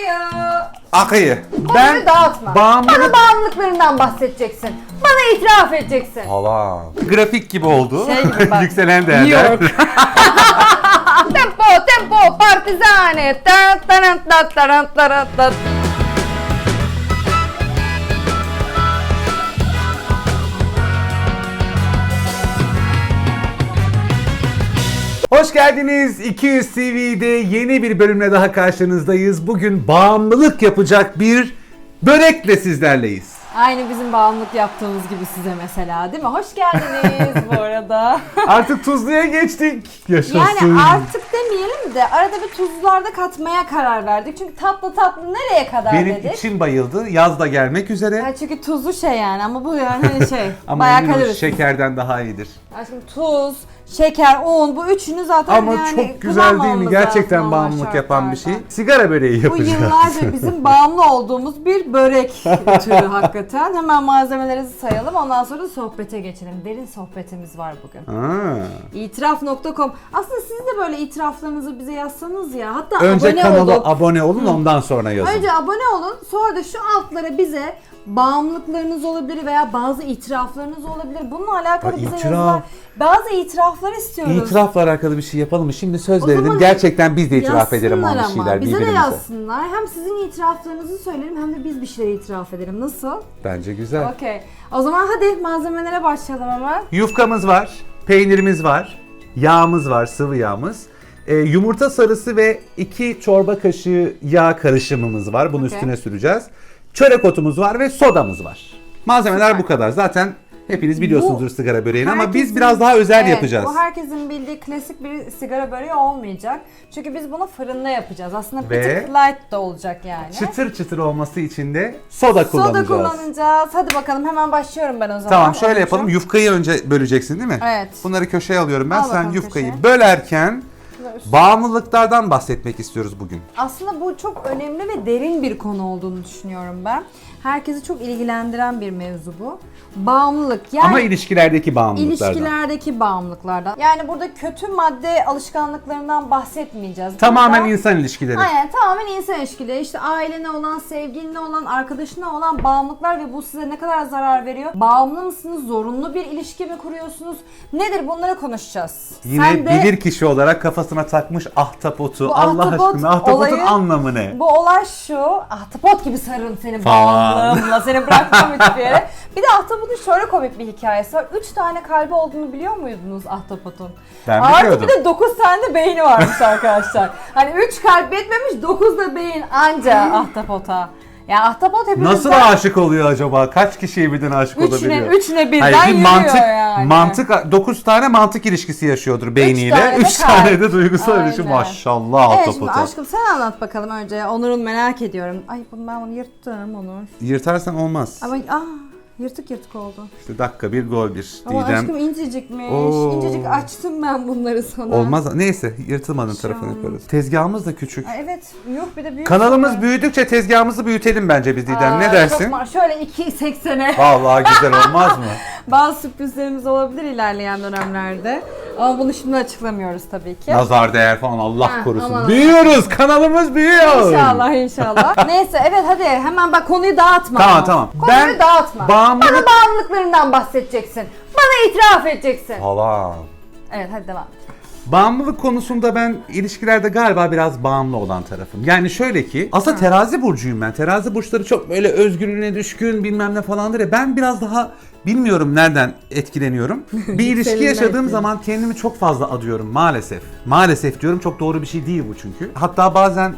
akıyor. Akıyı. Konuyu dağıtma. Bana bağımlılık... bağımlılıklarından bahsedeceksin. Bana itiraf edeceksin. Hala. Grafik gibi oldu. Şey gibi bak. Yükselen değerler. New York. tempo tempo partizane. Tat. Hoş geldiniz. 200 TV'de yeni bir bölümle daha karşınızdayız. Bugün bağımlılık yapacak bir börekle sizlerleyiz. Aynı bizim bağımlılık yaptığımız gibi size mesela değil mi? Hoş geldiniz bu arada. Artık tuzluya geçtik. Yaşasın. Yani artık demeyelim de arada bir tuzlarda katmaya karar verdik. Çünkü tatlı tatlı nereye kadar Benim dedik. içim bayıldı. Yaz da gelmek üzere. Ha, çünkü tuzlu şey yani ama bu yani şey Ama bayağı emin ol kalorisiz. şekerden daha iyidir. Ya şimdi tuz, şeker, un bu üçünü zaten Ama yani çok güzel değil mi? Gerçekten bağımlılık yapan bir şey. Sigara böreği Bu yapacağız. yıllardır bizim bağımlı olduğumuz bir börek türü hakikaten. Hemen malzemelerinizi sayalım ondan sonra sohbete geçelim. Derin sohbetimiz var bugün. Ha. İtiraf.com Aslında siz de böyle itiraflarınızı bize yazsanız ya. Hatta Önce abone kanala olup abone olun ondan sonra yazın. Önce abone olun, sonra da şu altlara bize bağımlılıklarınız olabilir veya bazı itiraflarınız olabilir. Bununla alakalı Ha, bize itiraf. yazılar. Bazı itiraflar istiyoruz. İtirafla alakalı bir şey yapalım mı? Şimdi söz O verelim. zaman Gerçekten biz de itiraf edelim Yazsınlar ama. şeyler Bize de birbirimize. yazsınlar. Hem sizin itiraflarınızı söyleyelim hem de biz bir şeyleri itiraf edelim. Nasıl? Bence güzel. Okey. O zaman hadi malzemelere başlayalım hemen. Yufkamız var, peynirimiz var, yağımız var, sıvı yağımız. Ee, yumurta sarısı ve 2 çorba kaşığı yağ karışımımız var. Bunu Okey. üstüne süreceğiz. Çörek otumuz var ve sodamız var. Malzemeler Süper. bu kadar. Zaten hepiniz biliyorsunuzdur Bu sigara böreğini ama biz biraz daha özel Evet, yapacağız. Bu herkesin bildiği klasik bir sigara böreği olmayacak. Çünkü biz bunu fırında yapacağız. Aslında Ve- bir tık light da olacak yani. Çıtır çıtır olması için de soda Soda kullanacağız. kullanacağız. Hadi bakalım hemen başlıyorum ben o zaman. Tamam şöyle yapalım. Yufkayı önce böleceksin değil mi? Evet. Bunları köşeye alıyorum ben. Al Sen bakalım yufkayı köşeye. bölerken bağımlılıklardan bahsetmek istiyoruz bugün. Aslında bu çok önemli ve derin bir konu olduğunu düşünüyorum ben. Herkesi çok ilgilendiren bir mevzu bu. Bağımlılık yani Ama ilişkilerdeki bağımlılıklardan. ilişkilerdeki bağımlılıklardan. Yani burada kötü madde alışkanlıklarından bahsetmeyeceğiz. Tamamen Burada- insan ilişkileri. Aynen tamamen insan ilişkileri. İşte ailene olan, sevgiline olan, arkadaşına olan bağımlılıklar ve bu size ne kadar zarar veriyor? Bağımlı mısınız? Zorunlu bir ilişki mi kuruyorsunuz? Nedir bunları konuşacağız. Yine Sen de bilir kişi olarak kafasına takmış ahtapotu. Bu Allah ahtapot aşkına ahtapotun olayı- anlamı ne? bu olay şu. Ahtapot gibi sarın seni Falan. bağımlılığımla. Seni bırakmam hiçbir yere. Bir de ahtapotun şöyle komik bir hikayesi var. Üç tane kalbi olduğunu biliyor muydunuz ahtapotun? Ben Artı biliyordum. bir de dokuz tane de beyni varmış arkadaşlar. hani üç kalp yetmemiş dokuz da beyin anca ahtapota. Ya ahtapot hepimizden... Nasıl aşık oluyor acaba? Kaç kişiye birden aşık Üçüne, olabiliyor? üçüne birden Hayır bir mantık, yani. mantık, 9 tane mantık ilişkisi yaşıyordur beyniyle. tane de 3 tane de duygusal ilişki. Maşallah Evet ahtapota. aşkım sen anlat bakalım önce. Onur'un merak ediyorum. Ay bunu ben bunu yırttım Onur. Yırtarsan olmaz. Ama ah yırtık yırtık oldu. İşte dakika bir gol bir. Ama Didem. aşkım incecikmiş. Oo. İncecik açtım ben bunları sana. Olmaz. Neyse yırtılmadığın Şey tarafını olmaz. yaparız. Tezgahımız da küçük. Ay, evet yok bir de büyük. Kanalımız sanırım. büyüdükçe tezgahımızı büyütelim bence biz Didem. Aa, ne çok dersin? ma- şöyle 2.80'e Vallahi güzel olmaz mı? bazı sürprizlerimiz olabilir ilerleyen dönemlerde. Ama bunu şimdi açıklamıyoruz tabii ki. Nazar değer falan Allah Ha, korusun. aman. Büyüyoruz. Kanalımız büyüyor. İnşallah inşallah. Neyse evet hadi hemen bak konuyu dağıtma. Tamam, ama. tamam. Konuyu Ben dağıtma. Bağımlılık- Bana bağımlılıklarından bahsedeceksin. Bana itiraf edeceksin. Hala. Evet hadi devam. Bağımlılık konusunda ben ilişkilerde galiba biraz bağımlı olan tarafım. Yani şöyle ki aslında terazi burcuyum ben. Terazi burçları çok böyle özgürlüğüne düşkün bilmem ne falandır ya. Ben biraz daha bilmiyorum nereden etkileniyorum. Bir ilişki yaşadığım zaman kendimi çok fazla adıyorum maalesef. Maalesef diyorum çok doğru bir şey değil bu çünkü. Hatta bazen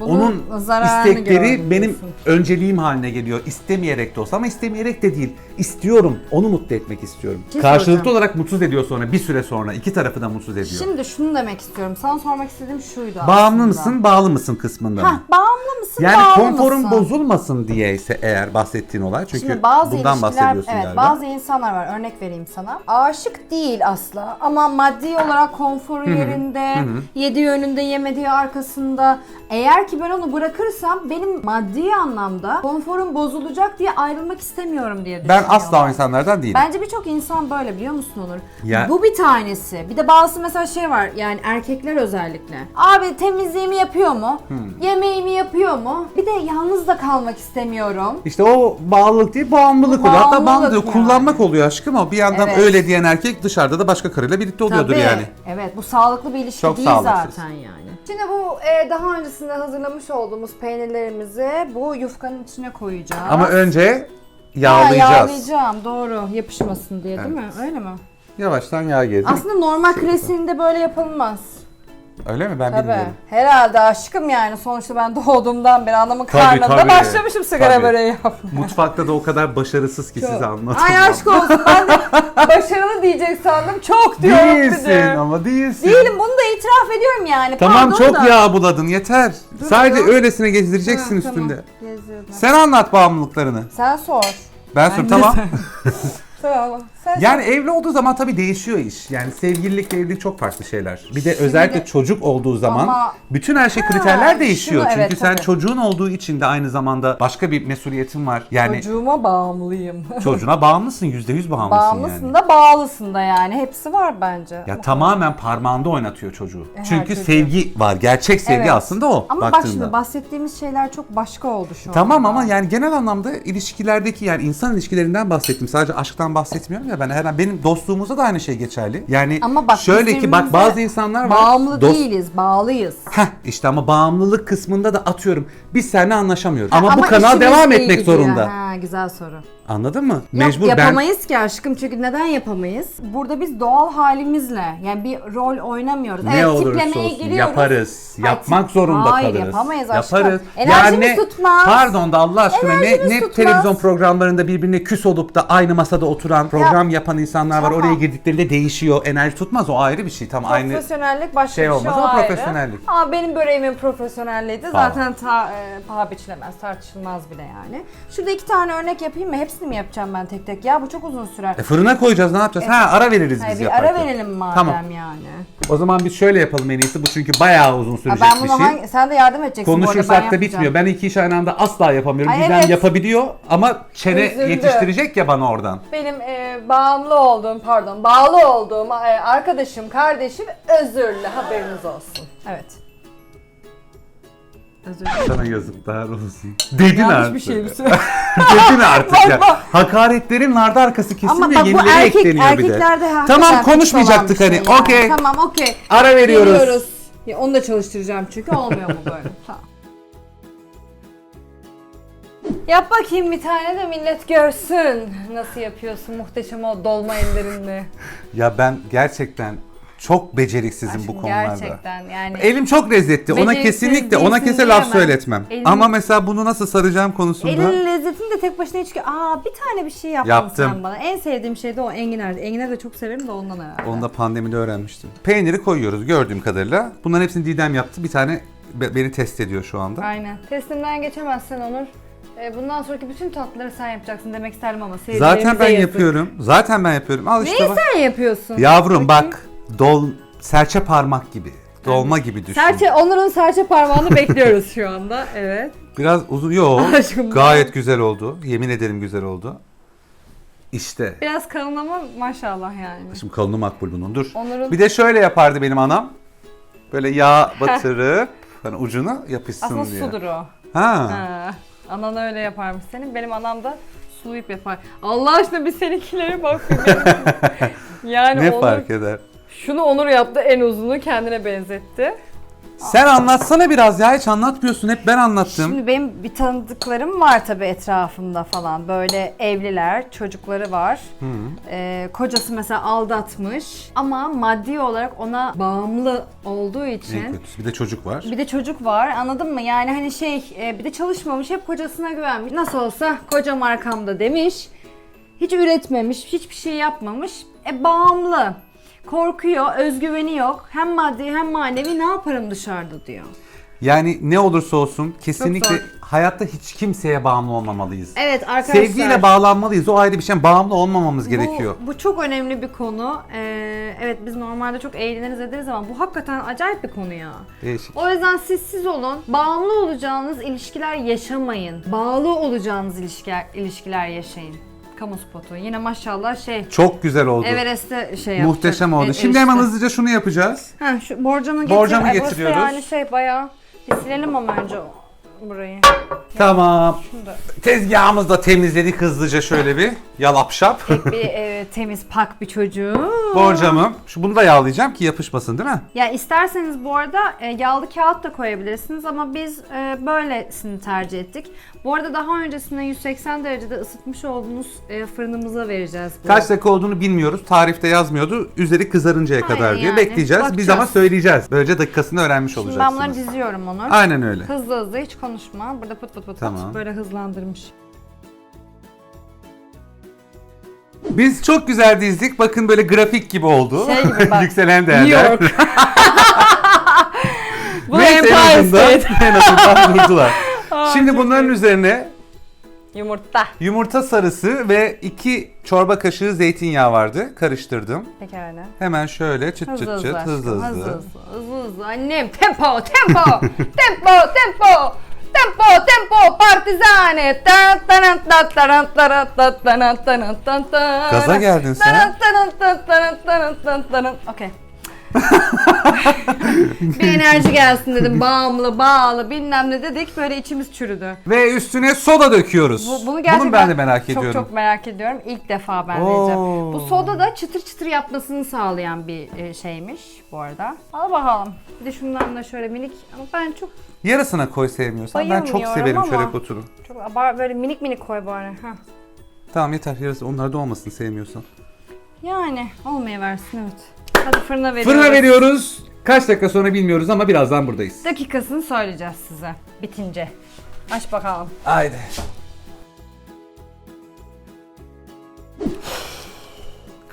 Bunun onun zararını istekleri gördüm benim diyorsun. önceliğim haline geliyor. İstemeyerek de olsa ama istemeyerek de değil. İstiyorum. Onu mutlu etmek istiyorum. şey Karşılıklı soracağım. olarak mutsuz ediyor sonra bir süre sonra. iki tarafı da mutsuz ediyor. Şimdi şunu demek istiyorum. Sana sormak istediğim şuydu Bağımlı aslında. mısın, bağlı mısın kısmında Hah, mı? bağımlı mısın, Yani bağlı konforun mısın? bozulmasın diye ise eğer bahsettiğin olay çünkü Şimdi bazı bundan ilişkiler, bahsediyorsun evet galiba. bazı insanlar var örnek vereyim sana. Aşık değil asla ama maddi olarak konforu yerinde, yediği önünde yemediği arkasında. Eğer eğer ki ben onu bırakırsam benim maddi anlamda konforum bozulacak diye ayrılmak istemiyorum diye Ben düşünüyorlar. asla o insanlardan değilim. Bence birçok insan böyle biliyor musun Onur? Ya- Bu bir tanesi. Bir de bazı mesela şey var yani erkekler özellikle. Abi temizliğimi yapıyor mu? Hmm. Yemeğimi yapıyor mu? Bir de yalnız da kalmak istemiyorum. İşte o bağlılık değil bağımlılık oluyor. Hatta Bağımlılık bağımlılık yani. kullanmak oluyor aşkım ama bir yandan Evet. öyle diyen erkek dışarıda da başka karıyla birlikte oluyordur Tabii. yani. Evet bu sağlıklı bir ilişki Çok değil sağlıksız. zaten yani. Şimdi bu e, daha öncesinde hazırlamış olduğumuz peynirlerimizi bu yufkanın içine koyacağız. Ama önce Ha, yağlayacağız. yağlayacağım doğru yapışmasın diye değil mi? Öyle mi? Yavaştan yağ gezdir. Aslında normal klasiğinde böyle yapılmaz. Öyle mi? Ben Tabii. bilmiyorum. Herhalde aşkım yani sonuçta ben doğduğumdan beri anamın Tabii, karnında tabii. başlamışım sigara Tabii. böreği yapmaya. Mutfakta da o kadar başarısız ki size anlatamam. Ay aşk olsun ben de başarılı diyecek sandım. Çok diyorum bir Değilsin de. ama değilsin. Değilim bunu da itiraf ediyorum yani. Tamam Pardon çok da. yağ buladın yeter. Dur Sadece ya. öylesine gezdireceksin Ha, üstünde. Tamam. Geziyorum. Sen anlat bağımlılıklarını. Sen sor. Ben sorayım tamam. Tamam. Sen Yani evli olduğu zaman tabii değişiyor iş. Yani sevgililikle evlilik çok farklı şeyler. Bir de özellikle çocuk olduğu zaman Ama- bütün her şey kriterler değişiyor. şunu Çünkü evet, sen tabii. çocuğun olduğu için de aynı zamanda başka bir mesuliyetin var. Yani Çocuğuma bağımlıyım. çocuğuna bağımlısın, yüzde yüz bağımlısın Bağımlısın yani. da bağlısın da yani. Hepsi var bence. Ya tamamen parmağında oynatıyor çocuğu. her Çünkü çocuğu. sevgi var. Gerçek sevgi Evet. aslında o Ama bak baktığında. şimdi bahsettiğimiz şeyler çok başka oldu şu an. Tamam ama yani genel anlamda ilişkilerdeki yani insan ilişkilerinden bahsettim. Sadece aşktan bahsetmiyorum ya ben hemen benim dostluğumuzda da aynı şey geçerli. Yani Ama bak şöyle ki bak bazı insanlar var. Bağımlı dost- değiliz, bağlıyız. Heh işte ama bağımlılık kısmında da atıyorum. Biz seninle anlaşamıyoruz. Ha, ama, bu kanal devam etmek zorunda. Ha, güzel soru. Anladın mı? Yok, Mecbur ben yapamayız ki aşkım çünkü neden yapamayız? Burada biz doğal halimizle yani bir rol oynamıyoruz. ne evet olursa tiplemeye olsun giriyoruz. yaparız. Hayır, Yapmak tip- zorunda Hayır, kalırız. yapamayız aşkım. Yaparız. Enerjimiz ne- tutmaz. Pardon da Allah aşkına ne, Enerjimiz ne tutmaz. televizyon programlarında birbirine küs olup da aynı masada oturan program yapan insanlar var. tamam. Oraya girdiklerinde değişiyor. Enerji tutmaz o ayrı bir şey. Tam aynı Profesyonellik başka şey bir olmaz şey ama o ayrı. profesyonellik. Ama benim böreğimin profesyonelliği de Tamam. zaten ta, e, paha biçilemez, tartışılmaz bile yani. Şurada iki tane örnek yapayım mı? Hepsini mi yapacağım ben tek tek? Ya bu çok uzun sürer. E fırına koyacağız ne yapacağız? Ha ara veririz Hayır, biz bir yaparken. ara verelim madem Tamam. yani. O zaman biz şöyle yapalım en iyisi. Bu çünkü bayağı uzun sürecek ben bir bunu şey. hangi, sen de yardım edeceksin bu arada ben Konuşursak da yapacağım. bitmiyor. Ben iki iş aynı anda asla yapamıyorum. Ay, Didem evet. yapabiliyor ama çene Üzüldü. yetiştirecek ya bana oradan. Benim e, bağımlı olduğum, pardon, bağlı olduğum e, arkadaşım, kardeşim özürlü haberiniz olsun. Evet. Özür dilerim. Sana yazıklar olsun. Dedin Yanlış artık. bir şey mi Dedin artık ya. Hakaretlerin narda arkası Ama bak bu Yenileri erkek, ekleniyor bir de. erkeklerde hakikaten Tamam çok konuşmayacaktık olan hani. şey. Okey. Tamam okey. Ara veriyoruz. Geliyoruz. Ya, onu da çalıştıracağım çünkü olmuyor mu böyle? tamam. Yap bakayım bir tane de millet görsün. Nasıl yapıyorsun muhteşem o dolma ellerinle. Ya ben gerçekten çok beceriksizim bu Aşkım, konularda. Gerçekten yani. Elim çok lezzetli. Ona Beceriksiz kesinlikle ona değilsin kese laf diyemem. söyletmem. Elin- Ama mesela bunu nasıl saracağım konusunda Elin lezzetini de tek başına hiç... Aa bir tane bir şey yaptın Yaptım. sen bana. En sevdiğim şey de o enginar. Enginar da çok severim de ondan herhalde. onu da pandemide öğrenmiştim. Peyniri koyuyoruz gördüğüm kadarıyla. Bunların hepsini Didem yaptı. Bir tane be- beni test ediyor şu anda. Aynen. Testimden geçemezsen Onur. e, Bundan sonraki bütün tatlıları sen yapacaksın demek isterim ama Zaten seyircilerimize ben yazık. yapıyorum. Zaten ben yapıyorum. Al işte Neyi bak. sen yapıyorsun? Yavrum Bakayım. bak dol serçe parmak gibi. Dolma gibi düşün. Serçe, Onur'un serçe parmağını bekliyoruz şu anda. Evet. Biraz uzun. Yo. Aşkım gayet güzel oldu. Yemin ederim güzel oldu. İşte. Biraz kalın ama maşallah yani. Şimdi kalını makbul bunun. Dur. Onur'un Bir de şöyle yapardı benim anam. Böyle yağ batırıp hani ucuna yapışsın aslında diye. sudur o. Ha. Ha. Anan öyle yaparmış senin. Benim anam da sulayıp yapar. Allah aşkına bir seninkilere bak. bir benim. yani Ne Onur, fark eder? Şunu Onur yaptı en uzunu kendine benzetti. Sen anlatsana biraz ya hiç anlatmıyorsun. Hep ben anlattım. Şimdi benim bir tanıdıklarım var tabii etrafımda falan. Böyle evliler, çocukları var. Ee, kocası mesela aldatmış ama maddi olarak ona bağımlı olduğu En için kötüsü. Bir de çocuk var. bir de çocuk var anladın mı? Yani hani şey e, bir de çalışmamış hep kocasına güvenmiş. Nasıl olsa kocam arkamda demiş. Hiç üretmemiş, hiçbir şey yapmamış. E bağımlı. Korkuyor, özgüveni yok. Hem maddi hem manevi ne yaparım dışarıda diyor. Yani ne olursa olsun kesinlikle hayatta hiç kimseye bağımlı olmamalıyız. Evet arkadaşlar. Sevgiyle bağlanmalıyız. O ayrı bir şey. Bağımlı olmamamız gerekiyor. Bu, bu çok önemli bir konu. Ee, evet biz normalde çok eğleniriz ederiz ama bu hakikaten acayip bir konu ya. Değişik. O yüzden siz siz olun. Bağımlı olacağınız ilişkiler yaşamayın. Bağlı olacağınız ilişkiler, ilişkiler yaşayın. Kamu spotu. Yine maşallah şey Çok güzel oldu. Everest'te şey yaptık. Muhteşem oldu. E- Şimdi hemen erişte. hızlıca şunu yapacağız. Ha, şu borcamı getir. Borcamı getiriyoruz. Yani şey bayağı bir silelim ama önce burayı. Tamam. Şunu da Tezgahımızı da temizledik hızlıca şöyle bir. Yalapşap. bir e, temiz pak bir çocuğu. Borcamım. Şu bunu da yağlayacağım ki yapışmasın değil mi? Ya isterseniz bu arada e, yağlı kağıt da koyabilirsiniz ama biz e, böylesini tercih ettik. Bu arada daha öncesinde 180 derecede ısıtmış olduğumuz e, fırınımıza vereceğiz. Bu. Kaç dakika olduğunu bilmiyoruz. Tarifte yazmıyordu. Üzeri kızarıncaya Aynen kadar diye yani. bekleyeceğiz. Biz Bakacağız. ama söyleyeceğiz. Böylece dakikasını öğrenmiş Şimdi ben bunları diziyorum Onur. Aynen öyle. Hızlı hızlı hiç konuşma. Burada pıt pıt pıt Tamam. pıt böyle hızlandırmış. Biz çok güzel dizdik. Bakın böyle grafik gibi oldu. Şey gibi bak. Yükselen değerler. New York. Bu Neyse, en Empire azından, State. en azından durdular. Şimdi bunların üzerine Yumurta. yumurta sarısı ve 2 çorba kaşığı zeytinyağı vardı. Karıştırdım. Pekala. Hemen şöyle çıt çıt Hızlı çıt hızlı, hızlı aşkım, hızlı. hızlı hızlı hızlı hızlı annem tempo tempo tempo tempo Tempo, tempo, partizane. Gaza geldin sen. Okey. bir enerji gelsin dedim bağımlı bağlı bilmem ne dedik böyle içimiz çürüdü. Ve üstüne soda döküyoruz. Bu, bunu gerçekten Bunu ben de merak çok, ediyorum. Çok merak ediyorum. İlk defa ben Oo. deneyeceğim. Bu soda da çıtır çıtır yapmasını sağlayan bir e, şeymiş bu arada. Al bakalım. Bir de şundan da şöyle minik ama ben çok Yarısına koy sevmiyorsan. Ben çok Bayılmıyorum severim ama- çörek otunu. çok abar böyle minik minik koy bari. Heh. Tamam yeter yarısı onlarda olmasın sevmiyorsan. Yani olmaya versin evet. Hadi fırına veriyoruz. Fırına veriyoruz. Kaç dakika sonra bilmiyoruz ama birazdan buradayız. Dakikasını söyleyeceğiz size bitince. Aç bakalım. Haydi.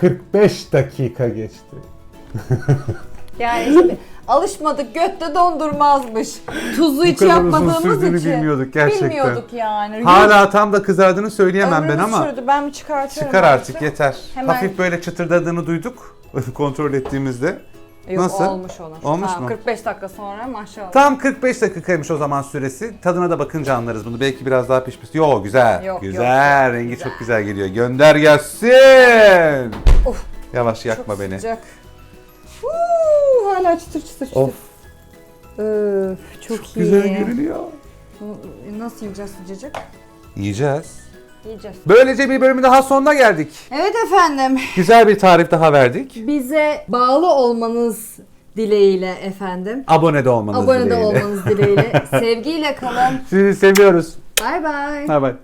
...45 dakika geçti. Yani işte alışmadık götte dondurmazmış. Tuzlu hiç kadar uzun yapmadığımız sürdüğünü için. bilmiyorduk gerçekten. Bilmiyorduk yani. Hala tam da kızardığını söyleyemem ben Ömrümüz ama... sürdü. Ben mi çıkartıyorum? Çıkar artık yeter. Hemen- Hafif böyle çıtırdadığını duyduk kontrol ettiğimizde. Yok, Nasıl? Olmuş olur. Olmuş Tamam, mu? 45 dakika sonra maşallah. Tam 45 dakikaymış o zaman süresi. Tadına da bakınca anlarız bunu. Belki biraz daha pişmiş. Yo güzel. Yok, güzel. yok, çok Rengi güzel. çok güzel geliyor. Gönder gelsin. Of. Yavaş yakma Çok beni. Sıcak. Uuu, hala çıtır çıtır çıtır. Of. Öf, çok, iyi. Güzel görünüyor. Nasıl yiyeceğiz sıcacık? Yiyeceğiz. Yiyeceğiz. Böylece bir bölümün daha sonuna geldik. Evet efendim. Güzel bir tarif daha verdik. Bize bağlı olmanız dileğiyle efendim. Abone de olmanız Abone de dileğiyle. olmanız dileğiyle. Sevgiyle kalın. Sizi seviyoruz. Bay bay. Bay bay.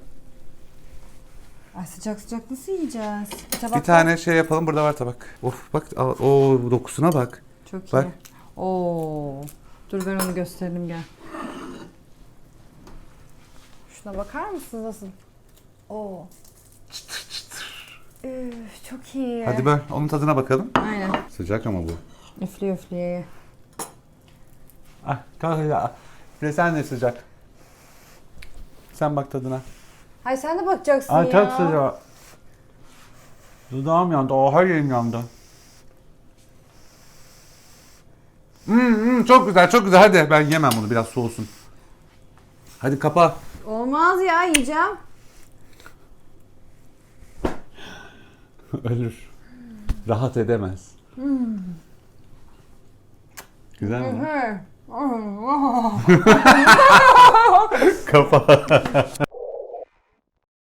Ay sıcak sıcak nasıl yiyeceğiz? tabak Bir var. tane şey yapalım. Burada var tabak. Of bak. O dokusuna bak. Çok Bak. iyi. Oo. Dur ben onu göstereyim gel. Şuna bakar mısınız nasıl? Oo. Üf, çok iyi. Hadi böyle onun tadına bakalım. Aynen. Sıcak ama bu. Üfleye. ye. Ah kanka ya. De sen de sıcak. Sen bak tadına. Hay sen de bakacaksın Ay ya. çok sıcak. Dudağım yandı. Oh her yerim yandı. Hmm, hmm, çok güzel çok güzel. Hadi ben yemem bunu biraz soğusun. Hadi kapa. Olmaz ya yiyeceğim. ölür. Rahat edemez. Güzel mi? Kafa.